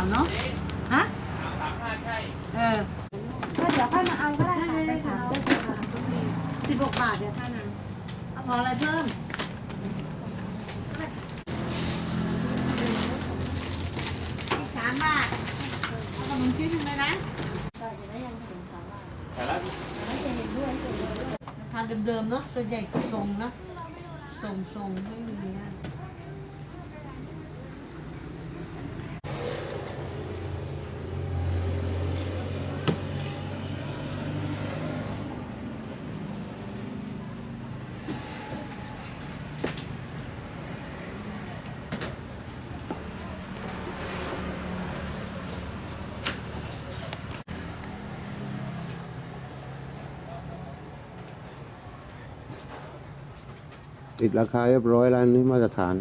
รงนี้หรือเนาะฮะสามใช่เออก็เดี๋ยวค่อยมาเอาก็ได้ค่ะไปถามได้ค่ะสิบหกบาทเดี๋ยวท่านนั้นเอาพออะไรเพิ่มอีกสามบาทเอาขนมชิ้นหนึ่งเลยนะก็จะได้ยังถึงสานเดิมๆเนาะส่วนใหญ่ทรงนะทรงทรงๆไม่มีนะ ติดราคาเรียบร้อยแล้วนนี้มาตรฐาน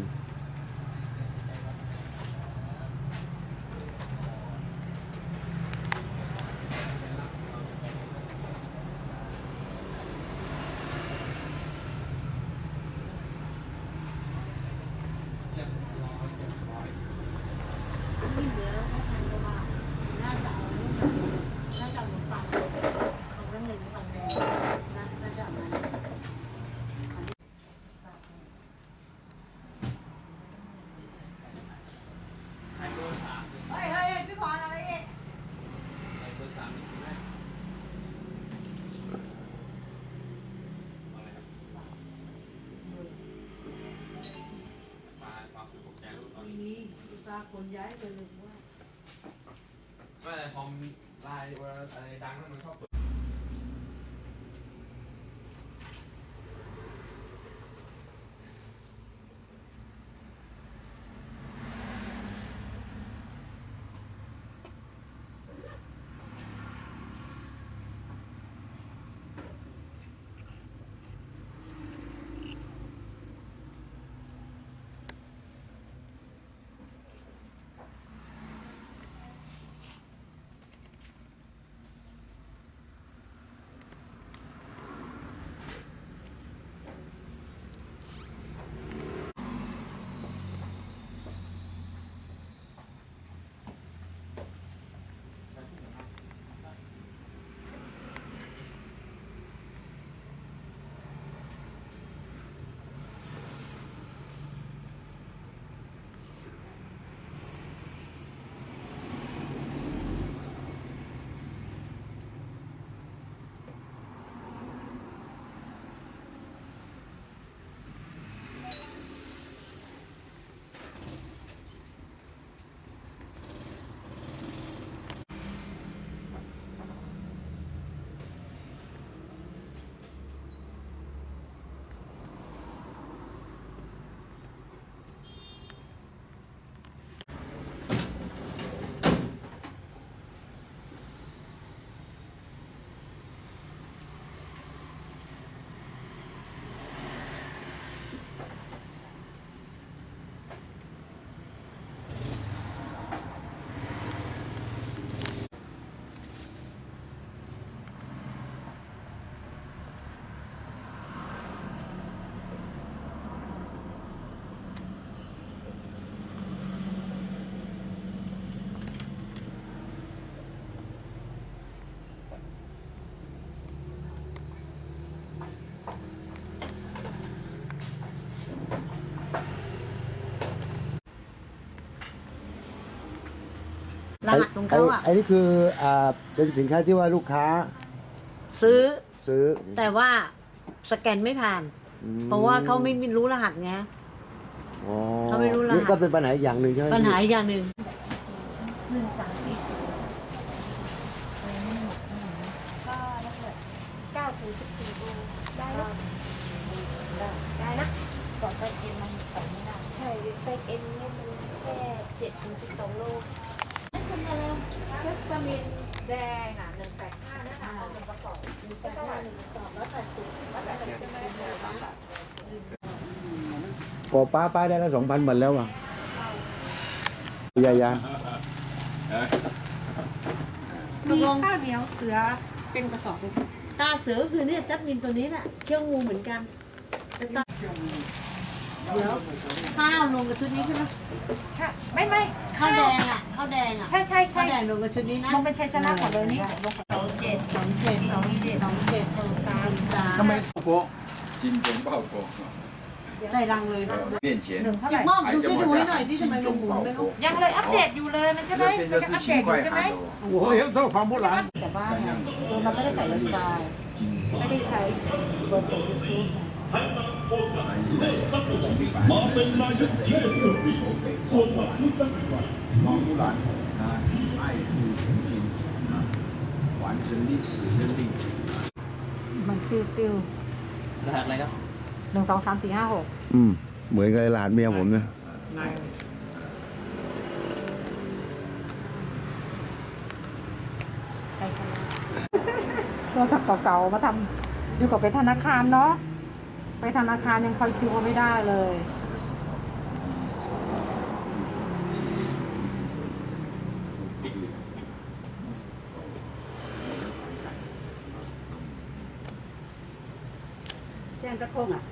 ที่เหลือเขาทานกว่าน่าจะเอาน่าจะเอาหมูปังของน้ำหนึ่งปังแดงน่าจะเอามา ไอ้เบอร์สาม เฮ้ยเฮ้ยพี่พรอะไรเอ๊ะ ไอ้เบอร์สามนี่ได้อะไรครับมาความสุขของแกรู้ตอนนี้ มีอุตส่าห์ขน ย้ายไปเลยว่า ไม่อะไรพอมไลน์อะไรดังแล้วมันเข้า รหัสของเขาอะไอ้นี่คืออ่าเป็นสินค้าที่ว่าลูกค้าซื้อ ซื้อแต่ว่าสแกนไม่ผ่าน อืมเพราะว่าเขาไม่รู้รหัสไง อ๋อเขาไม่รู้รหัส นี่ก็เป็นปัญหาอีกอย่างหนึ่งใช่ไหมปัญหาอีกอย่างหนึ่งหนึ่งสามสี่ก็แล้วเกิดเก้าถึงสิบสี่โลได้นะได้นะก่อนไซเอ็นมันใส่ไม่ได้ ใช่ไซเอ็นเนี่ยมันแค่เจ็ดถึงสิบสองโล ให้คุณมาแล้วเวตามินแดงอะหนึ่งแปดห้านะคะเอาหนึ่งกระป๋องหนึ่งแปดห้าหนึ่งกระป๋องแล้วแต่สูตรแล้วแต่จะไม่ได้สามบาทโอ้ป้าป้าได้ละสองพันหมดแล้วอะยายาตกลงข้าวเหนียวเสือเป็นกระสอบตาเสือก็คือเนี่ยจัดมินตัวนี้แหละเขี้ยวงูเหมือนกันแต่ตา เดี๋ยวข้าวลงกับชุดนี้ใช่ไหมใช่ไม่ไม่ข้าวแดงอะข้าวแดงอะใช่ใช่ใช่ข้าวแดงลงกับชุดนี้นะมันเป็นชัยชนะของเรานี้สองเจ็ดสองเจ็ดสองเจ็ดสองเจ็ดสองสามสามทำไมโป๊ะจินจงเป้าโป๊ะใจรังเลยเปลี่ยนเฉียนจิบมอบดูช่ดูให้หน่อยที่ทำไมมันหมุนไม่รู้ยังเลยอัปเดตอยู่เลยมันใช่ไหมมังอัปเดตอยู่ใช่ไหมโอ้โหต้องความโบราณแต่บ้านเราไม่ได้ใส่ไวไฟไม่ได้ใช้เบอร์โทรศัพท์ ยูทูบ 马本来是第二个说法，毛木兰啊，爱护曾经啊，完成历史任命。 มันติวติว รหัสอะไรครับ หนึ่งสองสามสี่ห้าหก อืม เหมือนกับหลานเมียผมนะ ใช่ใช่โทรศัพท์เก่าๆมาทำอยู่กับไปธนาคารเนาะ ไปธนาคารยังคอยคิวเขาไม่ได้เลย แจ้งตะคงอะ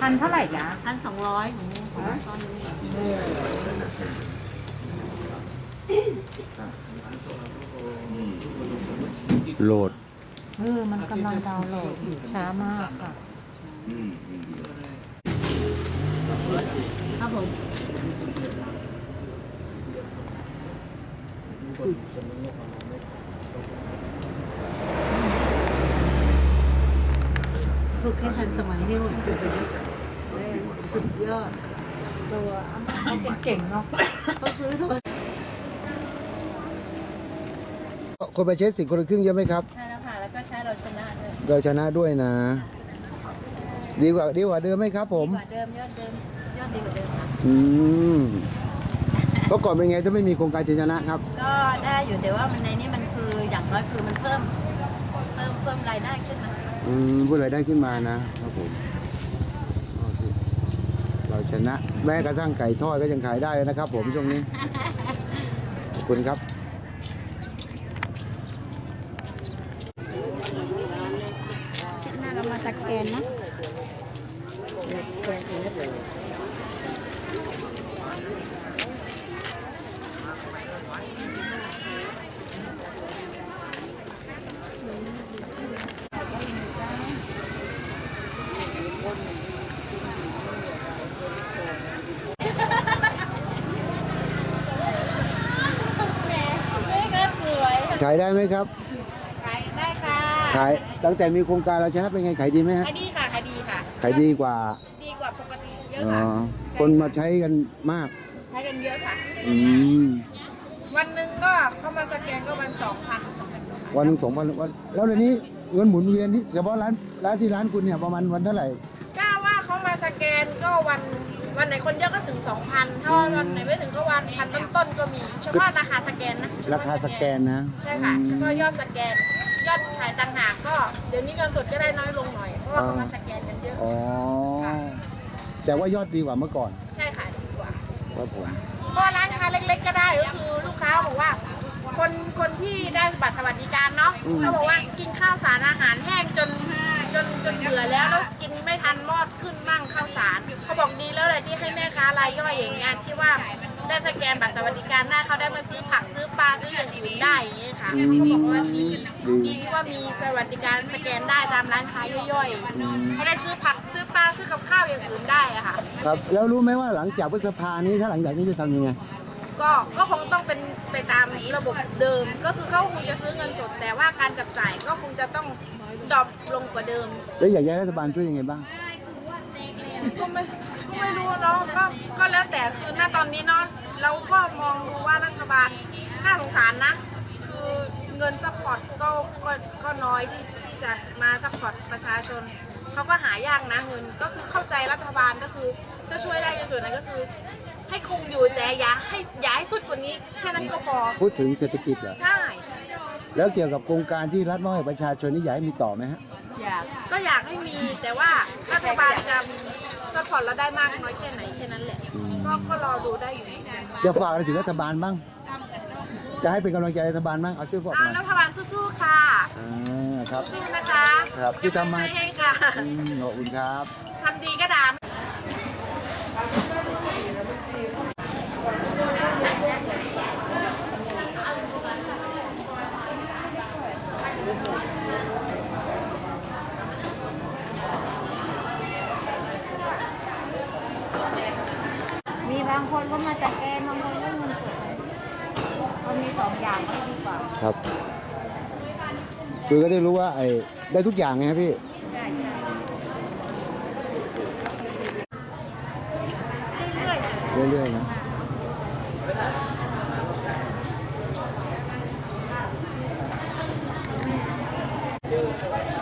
พันเท่าไหร่จ๊ะพันสองร้อยของตอนนี้โหลด เออมันกำลังดาวน์โหลดช้ามากค่ะครับผมฝึกให้ทันสมัยให้หมดสุดยอด ตัวเขาเก่งๆเนาะเขาซื้อโทรคนไปใช้สิทธิ์คนละครึ่งเยอะไหมครับ ใช่ เราชนะด้วยนะ ดีกว่าดีกว่าเดิมไหมครับ ผม ดีกว่าเดิมยอดเดิมยอดดีกว่าเดิมค่ะอืมเมื่อก่อนเป็นไงถ้าไม่มีโครงการชัยชนะครับ ก็ได้อยู่แต่ว่ามันในนี้มันคืออย่างน้อยคือมันเพิ่ม เพิ่มเพิ่มรายได้ขึ้นมาอืมพูดอะไรายได้ขึ้นมานะครับผมโอเคเราชนะ แม้กระทั่งไก่ทอดก็ยังขายได้เลยนะครับ ผมช่วงนี้ขอบคุณครับ หน้าเรามา สแกนนะขายได้ไหมครับ ขายตั้งแต่มีโครงการเราชนะเป็นไงขายดีไหมฮะขายดีค่ะขายดีค่ะขายดีกว่าดีกว่าปกติเยอะอ๋อค่ะคนมาใช้กันมาก ใช้กันเยอะค่ะ อืมวันหนึ่งก็เข้ามาสแกนก็วันสองพันสองพันวันหนึ่งสองพันวันแล้วเดี๋ยวนี้เงินหมุนเวียนที่เฉพาะร้านร้านที่ร้านคุณเนี่ยประมาณวันเท่าไหร่กล้าว่าเขามาสแกนก็วันวันไหนคนเยอะก็ถึงสองพันถ้าวันไหนไม่ถึงก็วันพันต้นๆก็มีเฉพาะราคาสแกนนะราคาสแกนนะ ใช่ค่ะเฉพาะยอดสแกน ยอดขายต่างหากก็เดี๋ยวนี้เงินสดก็ได้น้อยลงหน่อย เพราะว่าเขามาสแกนกันเยอะ อ๋อ แต่ว่ายอดดีกว่าเมื่อก่อน ใช่ค่ะดีกว่าครับผมก็ร้านค้าเล็ก ๆ ก็ได้ก็คือลูกค้าบอกว่า คนคนที่ได้บัตรสวัสดิการเนาะเขาบอกว่ากินข้าวสารอาหารแห้งจนจนจนเบื่อแล้วแล้วกินไม่ทันมอดขึ้นมั่งข้าวสารเขาบอกดีแล้วเลยที่ให้แม่ค้ารายย่อยอย่างเงี้ยที่ว่าได้สแกนบัตรสวัสดิการได้เขาได้มาซื้อผัก ได้อย่างเงี้ยค่ะเขาบอกว่าดีดีที่ว่ามีสวัสดิการสแกนได้ตามร้านค้าย่อยๆให้ได้ซื้อผักซื้อปลาซื้อกับข้าวอย่างอื่นได้อะค่ะ ครับแล้วรู้ไหมว่าหลังจากพฤษภานี้ถ้าหลังจากนี้จะทำยังไงก็ก็คงต้องเป็นไปตามระบบเดิม ก็คือเขาคงจะซื้อเงินสดแต่ว่าการจับจ่ายก็คงจะต้องดรอปลงกว่าเดิม แล้วอยากให้รัฐบาลช่วยยังไงบ้างก็ไม่ก็ไม่รู้เนาะก็ก็แล้วแต่คือณตอนนี้เนาะเราก็มองดูว่ารัฐบาล น่าสงสารนะ คือเงินซัพพอร์ตก็ก็ก็น้อยที่ที่จะมาซัพพอร์ตประชาชน เขาก็หายากนะเงินก็คือเข้าใจรัฐบาลก็คือถ้าช่วยได้ในส่วนนั้นก็คือ ให้คงอยู่แต่อย่าให้อย่าให้สุดกว่านี้แค่นั้นก็พอพูดถึงเศรษฐกิจเหรอใช่ แล้วเกี่ยวกับโครงการที่รัฐมอบให้ประชาชนนี่อยากให้มีต่อไหมฮะอยากก็อยากให้มีแต่ว่ารัฐบาลจะซัพพอร์ตเราได้มากน้อยแค่ไหนแค่นั้นแหละก็ก็รอดูได้อยู่ จะฝากอะไรถึงรัฐบาลบ้าง จจะให้เป็นกำลังใจรัฐบาลมั้งเอาช่วยบอกหอ่าน่อยรัฐบาลสู้ๆค่ะอ่าครับ สู้ๆนะคะครับที่ทำมาเป็นกำลังใจให้ค่ะอืมขอบคุณครับ ทำดีก็ดาม มีบางคนก็มาจากแกนบางคนก็เงินสด มีสองอย่างก็ดีกว่าครับ คือก็ได้รู้ว่าไอ้ได้ทุกอย่างไงครับพี่เรื่อยๆเรื่อยๆนะคุณขายมะพร้าวไปไหนกันเก็บโอยไปไ